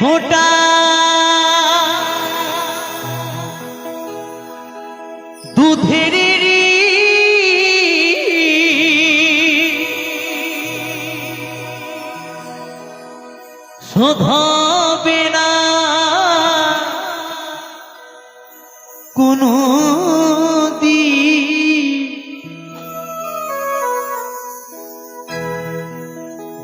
ফোটা। দুধের শোধবে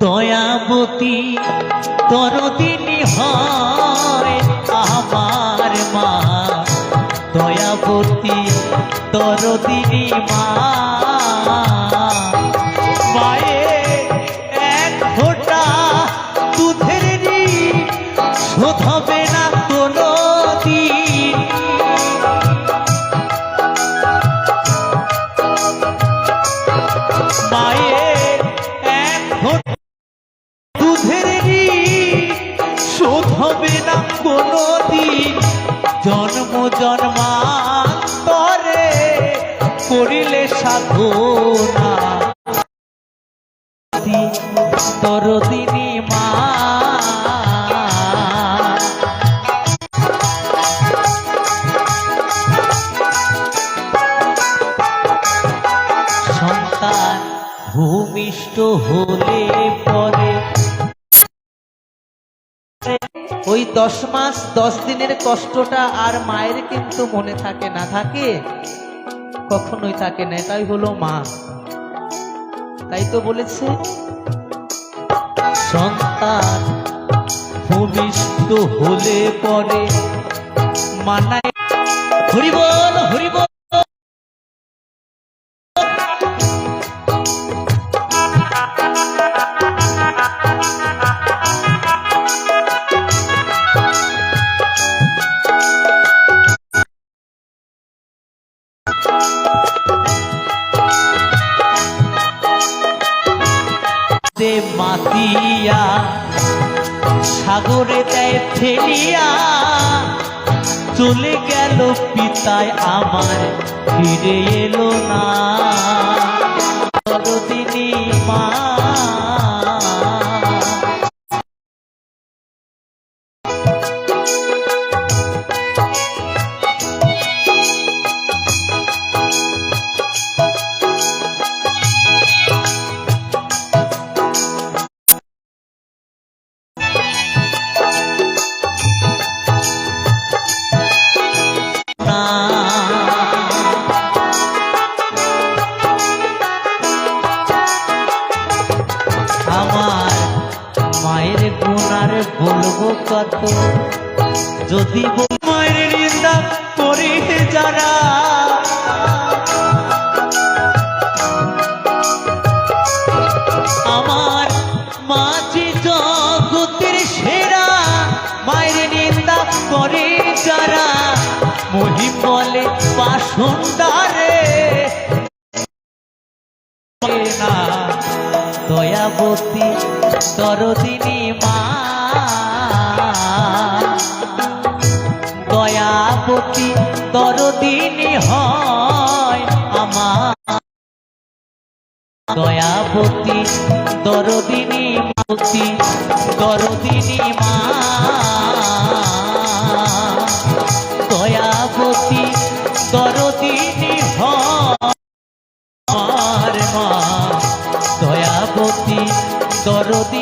দয়াবতী দরদিনী হয় আমার মা। দয়াবতী দরদিনী মা। জন্ম জন্মান্তরে করিলে সাধনা তরদিনী মা। সন্তান ভূমিষ্ঠ হলে পরে ওই দশ মাস, দশ দিনের কষ্টটা আর মায়ের কিন্তু মনে থাকে না, থাকে? কখনোই থাকে না তাই হলো মা। তাই তো বলেছে, সন্তান ভূমিষ্ঠ হলে পরে মানায় হরিবল হরিবল! তে মাতিয়া সাগরে দেয় ফেলিয়া চলে গেল পিতায় আমার ফিরে এলো না। কত যদি বল- মায়ের নিন্দা করি যারা আমার মাঝে জগতের সেরা মায়ের নিন্দা করে যারা মহি বলে পাশুন্দারে না দয়াবতী, দরদিনী মা। দয়াবতী দরদিনী হয় আমার। দয়াবতী দরদিনী মতি দরদিনী মা। দয়াবতী দরদিনী হয় মা। দয়াবতী দরদিনী